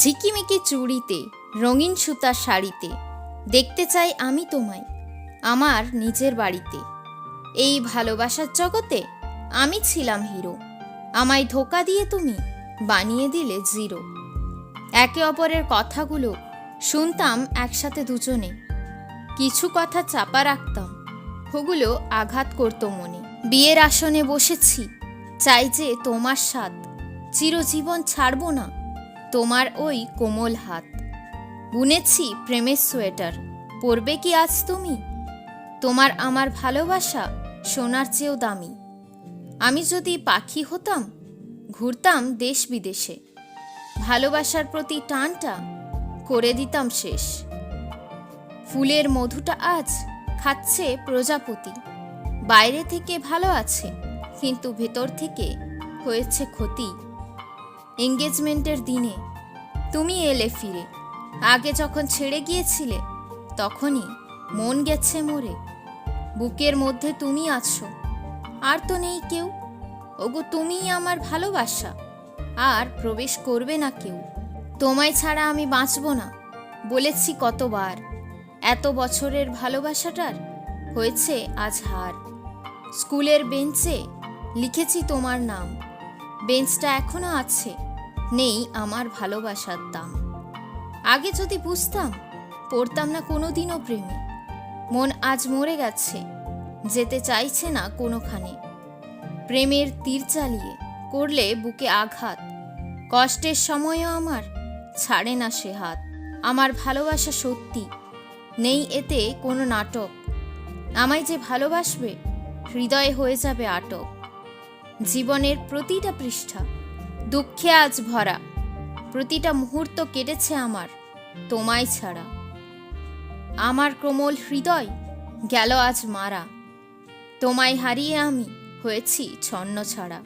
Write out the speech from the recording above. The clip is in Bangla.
ঝিকিমিকি চুড়িতে, রঙিন সুতার শাড়িতে, দেখতে চাই আমি তোমায়, আমার নিজের বাড়িতে। এই ভালোবাসার জগতে আমি ছিলাম হিরো, আমায় ধোকা দিয়ে তুমি বানিয়ে দিলে জিরো। একে অপরের কথাগুলো শুনতাম একসাথে দুজনে, কিছু কথা চাপা রাখতাম, ওগুলো আঘাত করতো মনে। বিয়ের আসনে বসেছি, চাই যে তোমার স্বাদ, চিরজীবন ছাড়বো না। তোমার ওই কোমল হাত। বুনেছি প্রেমের সোয়েটার। পরবে কি আজ তুমি? তোমার আমার ভালোবাসা সোনার চেয়েও দামি। আমি যদি পাখি হতাম, ঘুরতাম দেশ বিদেশে। ভালোবাসার প্রতি টানটা করে দিতাম শেষ। ফুলের মধুটা আজ খাচ্ছে প্রজাপতি। বাইরে থেকে ভালো আছে, কিন্তু ভেতর থেকে হয়েছে ক্ষতি। এঙ্গেজমেন্টের দিনে তুমি এলে ফিরে। আগে যখন ছেড়ে গিয়েছিলে, তখনই মন গেছে মোরে। বুকের মধ্যে তুমি আছো, আর তো নেই কেউ। ওগো, তুমিই আমার ভালোবাসা, আর প্রবেশ করবে না কেউ। তোমায় ছাড়া আমি বাঁচব না, বলেছি কতবার। এত বছরের ভালোবাসাটার হয়েছে আজ হার। স্কুলের বেঞ্চে লিখেছি তোমার নাম। বেঞ্চটা এখনও আছে। নেই আমার ভালোবাসার দাম। আগে যদি বুঝতাম, পড়তাম না কোনোদিনও প্রেমে। মন আজ মরে গেছে, যেতে চাইছে না কোনোখানে। প্রেমের তীর চালিয়ে করলে বুকে আঘাত। কষ্টের সময়ও আমার ছাড়ে না সে হাত। আমার ভালোবাসা সত্যি, নেই এতে কোনো নাটক। আমায় যে ভালোবাসবে, হৃদয়ে হয়ে যাবে আটক। জীবনের প্রতিটা পৃষ্ঠা। দুঃখে আজ ভরা। প্রতিটা মুহূর্ত কেটেছে আমার, তোমায় ছাড়া। আমার কোমল হৃদয় গেল আজ মারা। তোমায় হারিয়ে আমি হয়েছি ছন্ন ছাড়া।